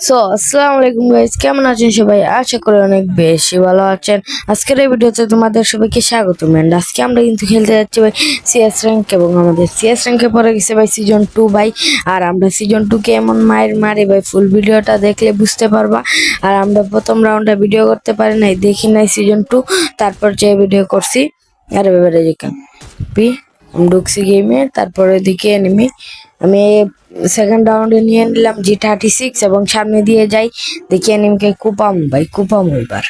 So আসসালামু আলাইকুম guys কেমন আছেন সবাই? আশা করি অনেক বেশি ভালো আছেন। আজকের এই ভিডিওতে তোমাদের সবাইকে স্বাগত ম্যান্ড আজকে আমরা কিন্তু খেলতে যাচ্ছি ভাই সিএস র্যাঙ্ক এবং আমাদের সিএস র্যাঙ্কে পরে গেছে ভাই সিজন টু ভাই। আর আমরা সিজন টু কে এমন মায়ের মারি ভাই ফুল ভিডিওটা দেখলে বুঝতে পারবা। আর আমরা প্রথম রাউন্ডে ভিডিও করতে পারি নাই, দেখি নাই সিজন টু তারপর যে ভিডিও করছি, আর এবারে যেখান পি ঢুকছি গেমে তারপরে দিকে এনিমি আমি সেকেন্ড রাউন্ডে নিয়ে নিলাম জি থার্টি সিক্স এবং সামনে দিয়ে যাই, দেখি এনিমিকে কুপাম, ভাই কুপাম এবার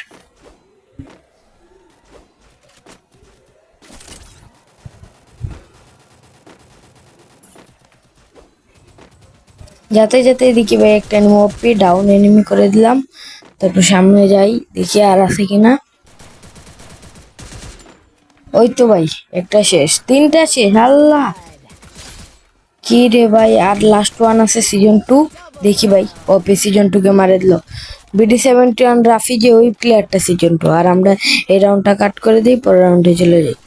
যাতে যাতে দেখি ভাই একটা এনিমি ওপি ডাউন এনিমি করে দিলাম তারপর সামনে যাই, দেখি আর আছে কিনা। ওই তো ভাই, একটা শেষ, তিনটা শেষ, আল্লাহ! কি রে ভাই? আর লাস্ট ওয়ান আছে সিজন টু দেখি ভাই ওপি সিজন টুকে মারে দিল? বিডি সেভেন্টি ওয়ান রাফি যে ওই প্লেয়ারটা সিজন টু আর আমরা এই রাউন্ডটা কাট করে দিই, পরের রাউন্ডে চলে যাই।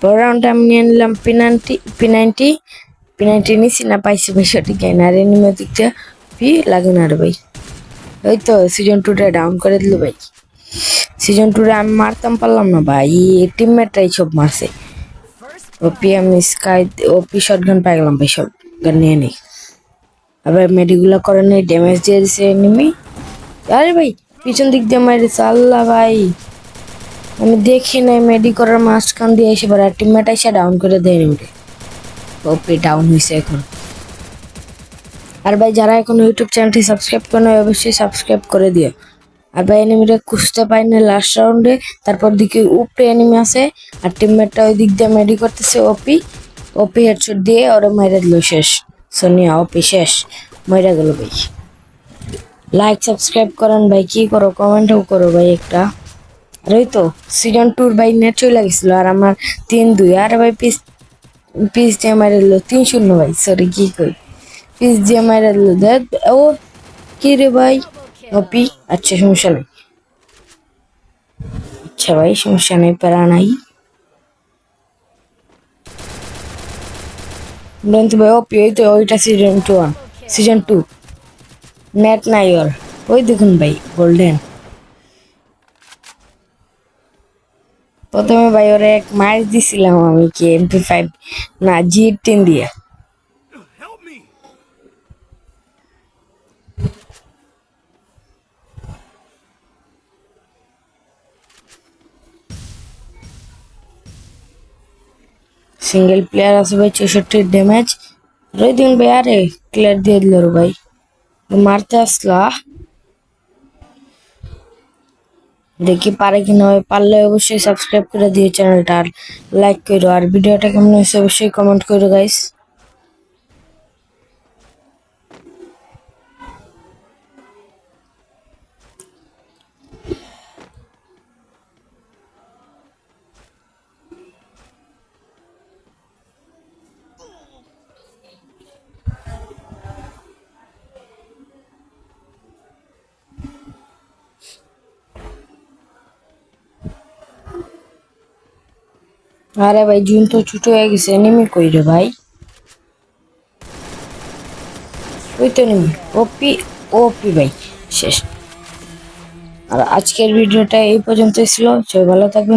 পরের রাউন্ডে আমি নিয়ে নিলাম পিনান্টি পিনাইনটি পিনাইনটি নিছি না, পাইছি ভাই সঠিক না আর এনিমে দিকটা পি লাগে না রে ভাই। ওই তো সিজন টুটা ডাউন করে দিল ভাই। সিজন টুরে আমি মারতাম, পারলাম না ভাই। টিমমেটরাই সব মারছে। ওপি আমি স্কাই ওপি শর্ট গান পাই গেলাম ভাই শর্ট গান নিয়ে আবার মেডিগুলো করে নেই ড্যামেজ দিয়ে দিছে এনিমি। আরে ভাই, পিছন দিক দিয়ে মারিছে আল্লাহ ভাই। আমি দেখি নাই মেডি করার মাঝখান দিয়ে এসে পরে টিমমেট এসে ডাউন করে দেয় এনিমিটা ওপি ডাউন হয়েছে এখন। আর ভাই, যারা এখন ইউটিউব চ্যানেলটি সাবস্ক্রাইব করে অবশ্যই সাবস্ক্রাইব করে দিও। আর ভাই, এনিমিটা খুঁজতে পাই না লাস্ট রাউন্ডে তারপর দিকে উপরে এনিমি আছে, আর টিমমেটটা ওই দিক দিয়ে মেডি করতেছে ওপি ওপি হেডশট দিয়ে ওরা মেরে দিল শেষ। সোনিয়া ওপি শেষ। মরে গেল ভাই। লাইক সাবস্ক্রাইব করেন ভাই। কি করো? কমেন্টও করো ভাই একটা। আর তো সিজন টুর ভাই নেট চলে গেছিল আর আমার তিন দুই। আর ভাই পিস পিস দিয়ে মেরে দিল তিন শূন্য ভাই। সরি কি কই? পিস দিয়ে মেরে দিল। দেখ, ও কি রে ভাই? ওপি আচ্ছা সমস্যা নেই। আচ্ছা ভাই, সমস্যা নেই, প্যারা নাই। তো ভাই ও ওই তো ওইটা season two one season two mat নাই ওর ওই দেখুন ভাই গোল্ডেন প্রথমে ভাই ওরা এক মাইস দিছিলাম আমি কি এমপি ফাইভ না জি টেন দিয়ে। সিঙ্গেল প্লেয়ার আছে ভাই চৌষট্টি ড্যামেজ রই দিন ভাই, আরে ক্লিয়ার দিয়ে দিল ভাই। মারতে আসলা দেখি পারে কিনা ভাই, পারলে অবশ্যই সাবস্ক্রাইব করে দিও চ্যানেলটা, আর লাইক করো। আর ভিডিওটা কেমন হয়েছে অবশ্যই কমেন্ট করো গাইস আরে ভাই, জুন তো ছুটো হয়ে গেছে নেমে কই রে ভাই? ওই তো নেমে ওপি ওপি ভাই, শেষ। আর আজকের ভিডিওটা এই পর্যন্ত ছিল, সবাই ভালো থাকবেন।